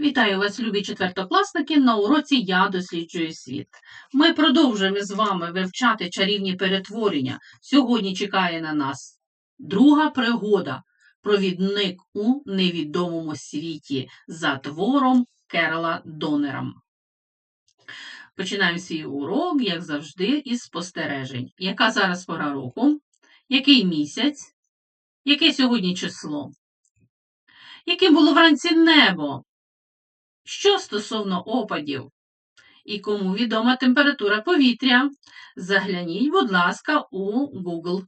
Вітаю вас, любі четвертокласники, на уроці Я досліджую світ. Ми продовжуємо з вами вивчати чарівні перетворення. Сьогодні чекає на нас друга пригода провідник у невідомому світі за твором Керола Донера. Починаємо свій урок, як завжди, із спостережень. Яка зараз пора року? Який місяць? Яке сьогодні число? Яким було вранці небо? Що стосовно опадів і кому відома температура повітря, загляніть, будь ласка, у Google.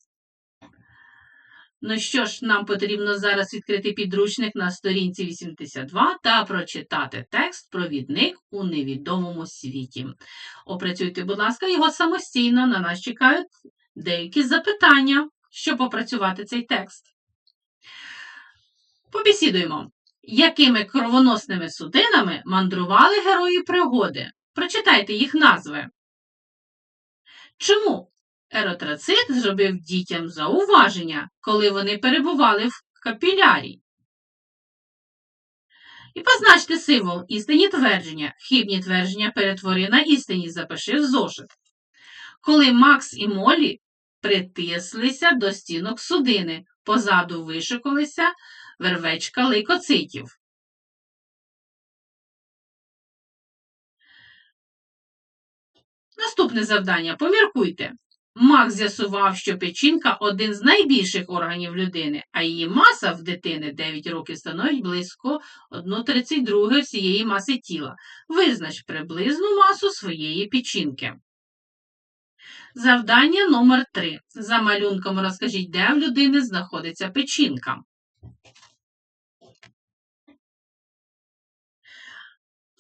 Ну що ж, нам потрібно зараз відкрити підручник на сторінці 82 та прочитати текст Провідник у невідомому світі. Опрацюйте, будь ласка, його самостійно. На нас чекають деякі запитання, щоб опрацювати цей текст. Побесідуємо якими кровоносними судинами мандрували герої пригоди. Прочитайте їх назви. Чому еротроцит зробив дітям зауваження, коли вони перебували в капілярі? І позначте символ істинні твердження. Хибні твердження перетвори на істині, запиши в зошит. Коли Макс і Молі притислися до стінок судини, позаду вишикалися вервечка лейкоцитів. Наступне завдання. Поміркуйте. Мак з'ясував, що печінка один з найбільших органів людини, а її маса в дитини 9 років становить близько 1,32 всієї маси тіла. Визнач приблизну масу своєї печінки. Завдання номер 3 За малюнком розкажіть, де в людини знаходиться печінка.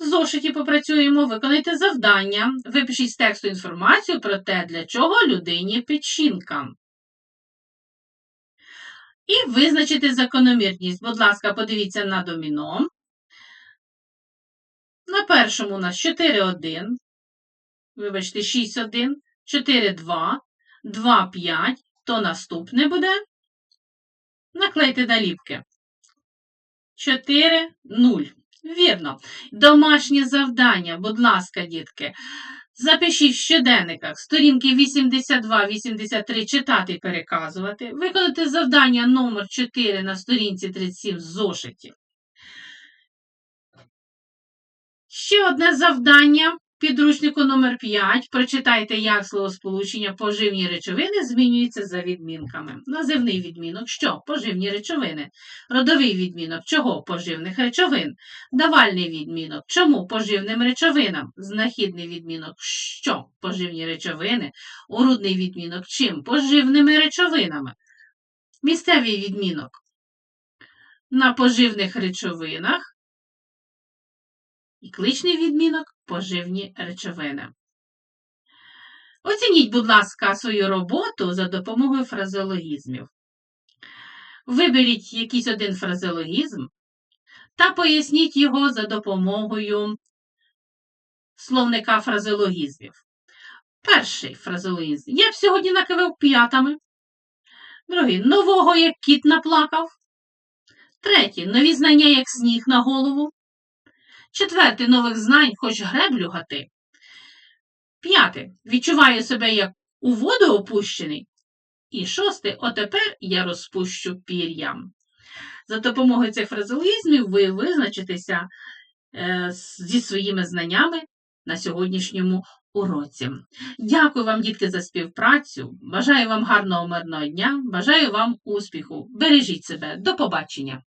В зошиті попрацюємо, виконайте завдання, випишіть з тексту інформацію про те, для чого людині печінка. І визначити закономірність. Будь ласка, подивіться на доміно. На першому у нас 4,1, вибачте, 6,1, 4,2, 2,5, то наступне буде. Наклейте наліпки. 4, 0. Вірно. Домашнє завдання, будь ласка, дітки. Запишіть в щоденниках сторінки 82-83 читати і переказувати. Виконати завдання номер 4 на сторінці 37 зошитів. зошиті. Ще одне завдання. Підручнику номер 5 прочитайте, як словосполучення поживні речовини змінюється за відмінками. Називний відмінок що? Поживні речовини. Родовий відмінок чого? Поживних речовин. Давальний відмінок чому? Поживним речовинам. Знахідний відмінок що? Поживні речовини. Урудний відмінок чим? Поживними речовинами. Місцевий відмінок. На поживних речовинах. І кличний відмінок поживні речовини. Оцініть, будь ласка, свою роботу за допомогою фразеологізмів. Виберіть якийсь один фразеологізм та поясніть його за допомогою словника фразеологізмів. Перший фразеологізм. Я б сьогодні накивив п'ятами. Другий нового, як кіт наплакав. Третій нові знання, як сніг на голову. Четвертий нових знань, хоч греблю гати. П'яте. Відчуваю себе як у воду опущений. І шосте. Отепер я розпущу пір'ям. За допомогою цих фразеологізмів ви визначитеся е, зі своїми знаннями на сьогоднішньому уроці. Дякую вам, дітки, за співпрацю. Бажаю вам гарного мирного дня, бажаю вам успіху. Бережіть себе. До побачення!